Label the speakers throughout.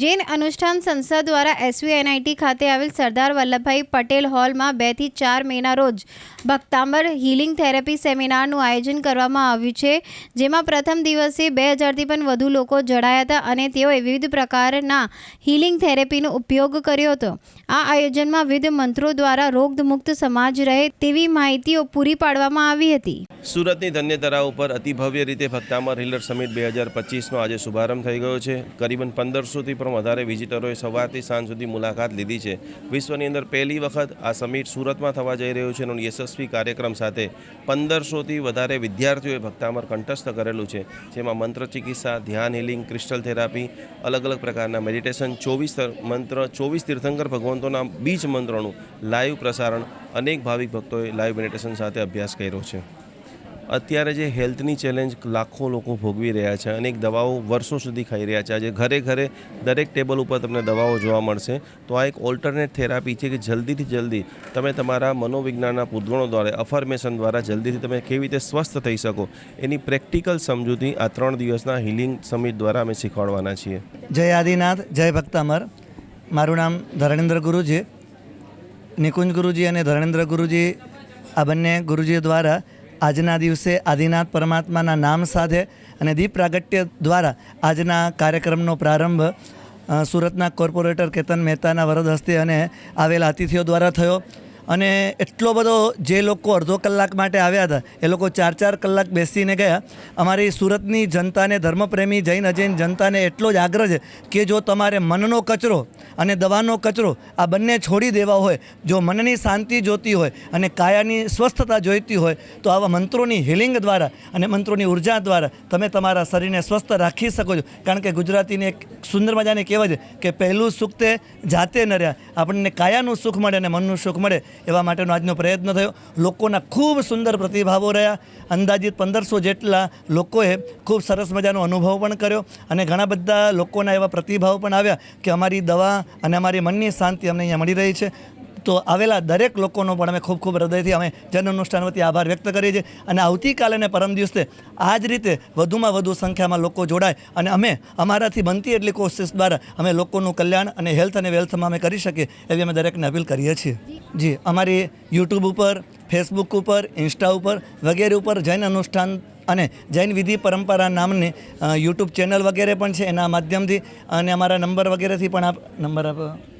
Speaker 1: જૈન અનુષ્ઠાન સંસ્થા દ્વારા એસવીએનઆઈટી ખાતે આવેલ સરદાર વલ્લભભાઈ પટેલ હોલમાં બેથી ચાર મેના રોજ ભક્તાંબર હિલિંગ થેરેપી સેમિનારનું આયોજન કરવામાં આવ્યું છે, જેમાં પ્રથમ દિવસે બે હજારથી પણ વધુ લોકો જોડાયા હતા અને તેઓએ વિવિધ પ્રકારના હિલિંગ થેરેપીનો ઉપયોગ કર્યો હતો. આ આયોજનમાં વિવિધ મંત્રો દ્વારા રોગમુક્ત સમાજ રહે તેવી માહિતીઓ પૂરી પાડવામાં આવી હતી.
Speaker 2: સુરતની ધન્યતરા ઉપર અતિભવ્ય રીતે ભક્તામર હિલર સમિટ બે હજાર પચીસનો આજે શુભારંભ થઈ ગયો છે. કરીબન પંદરસોથી પણ વધારે વિઝિટરોએ સવારથી સાંજ સુધી મુલાકાત લીધી છે. વિશ્વની અંદર પહેલી વખત આ સમિટ સુરતમાં થવા જઈ રહ્યું છે અને યશસ્વી કાર્યક્રમ સાથે પંદરસોથી વધારે વિદ્યાર્થીઓએ ભક્તામર કંઠસ્થ કરેલું છે. જેમાં મંત્ર ચિકિત્સા, ધ્યાન હિલિંગ, ક્રિસ્ટલ થેરાપી, અલગ અલગ પ્રકારના મેડિટેશન, ચોવીસ મંત્ર, ચોવીસ તીર્થંકર ભગવંતોના બીજ મંત્રોનું લાઈવ પ્રસારણ અનેક ભાવિક ભક્તોએ લાઈવ મેડિટેશન સાથે અભ્યાસ કર્યો છે. અત્યારે જે હેલ્થની ચેલેન્જ લાખો લોકો ભોગવી રહ્યા છે અનેક દવાઓ વર્ષો સુધી ખાઈ રહ્યા છે. આજે ઘરે ઘરે દરેક ટેબલ ઉપર તમને દવાઓ જોવા મળશે. તો આ એક ઓલ્ટરનેટ થેરાપી છે કે જલ્દીથી જલ્દી તમે તમારા મનોવિજ્ઞાનના પૂતગણો દ્વારા અફર્મેશન દ્વારા જલ્દીથી તમે કેવી રીતે સ્વસ્થ થઈ શકો એની પ્રેક્ટિકલ સમજૂતી આ ત્રણ દિવસના હિલિંગ સમિટ દ્વારા અમે શીખવાડવાના છીએ.
Speaker 3: જય આદિનાથ, જય ભક્ત અમર. મારું નામ ધરણેન્દ્ર ગુરુજી. નિકુંજ ગુરુજી અને ધરણેન્દ્ર ગુરુજી આ બંને ગુરુજી દ્વારા આજના દિવસે આદિનાથ પરમાત્માના નામ સાથે અને દીપ પ્રાગટ્ય દ્વારા આજના કાર્યક્રમનો પ્રારંભ સુરતના કોર્પોરેટર કેતન મહેતાના વરદ હસ્તે અને આવેલા અતિથિઓ દ્વારા થયો. અને એટલો બધો જે લોકો અડધો કલાક માટે આવ્યા હતા, એ લોકો ચાર ચાર કલાક બેસીને ગયા. અમારી સુરતની જનતાને, ધર્મપ્રેમી જૈન અજૈન જનતાને એટલો જ આગ્રહ છે કે જો તમારે મનનો કચરો અને દવાનો કચરો આ બંને છોડી દેવા હોય, જો મનની શાંતિ જોતી હોય અને કાયાની સ્વસ્થતા જોઈતી હોય, તો આવા મંત્રોની હિલિંગ દ્વારા અને મંત્રોની ઊર્જા દ્વારા તમે તમારા શરીરને સ્વસ્થ રાખી શકો છો. કારણ કે ગુજરાતીને એક સુંદર મજાની કહેવાય છે કે પહેલું સુખ તે જાતે ન રહ્યા આપણને કાયાનું સુખ મળે અને મનનું સુખ મળે. એવા માટેનો આજનો પ્રયત્ન થયો. લોકોના ખૂબ સુંદર પ્રતિભાવો રહ્યા. અંદાજિત પંદરસો જેટલા લોકોએ ખૂબ સરસ મજાનો અનુભવ પણ કર્યો અને ઘણા બધા લોકોના એવા પ્રતિભાવો પણ આવ્યા કે અમારી દવા અને અમારી મનની શાંતિ અમને અહીંયા મળી રહી છે. તો આવેલા દરેક લોકોનો પણ અમે ખૂબ ખૂબ હૃદયથી અમે જન અનુષ્ઠાન વતી આભાર વ્યક્ત કરીએ છીએ. અને આવતીકાલે અને પરમ દિવસે આ જ રીતે વધુમાં વધુ સંખ્યામાં લોકો જોડાય અને અમે અમારાથી બનતી એટલી કોશિશ દ્વારા અમે લોકોનું કલ્યાણ અને હેલ્થ અને વેલ્થમાં અમે કરી શકીએ એવી અમે દરેકને અપીલ કરીએ છીએ. જી, અમારી યુટ્યુબ ઉપર, ફેસબુક ઉપર, ઇન્સ્ટા ઉપર વગેરે ઉપર જૈન અનુષ્ઠાન અને જૈન વિધિ પરંપરા નામની યુટ્યુબ ચેનલ વગેરે પણ છે એના માધ્યમથી અને અમારા નંબર વગેરેથી પણ આપ નંબર આપ.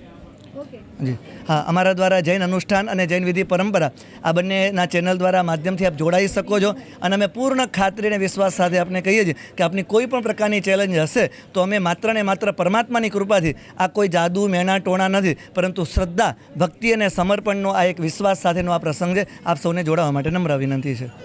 Speaker 3: જી. હા, અમારા દ્વારા જૈન અનુષ્ઠાન અને જૈન વિધિ પરંપરા આ બંનેના ચેનલ દ્વારા માધ્યમથી આપ જોડાઈ શકો છો. અને અમે પૂર્ણ ખાતરી અને વિશ્વાસ સાથે આપને કહીએ છીએ કે આપની કોઈ પણ પ્રકારની ચેલેન્જ હશે, તો અમે માત્ર ને માત્ર પરમાત્માની કૃપાથી આ કોઈ જાદુ, મેણા, ટોણા નથી, પરંતુ શ્રદ્ધા, ભક્તિ અને સમર્પણનો આ એક વિશ્વાસ સાથેનો આ પ્રસંગ છે. આપ સૌને જોડાવા માટે નમ્ર વિનંતી છે.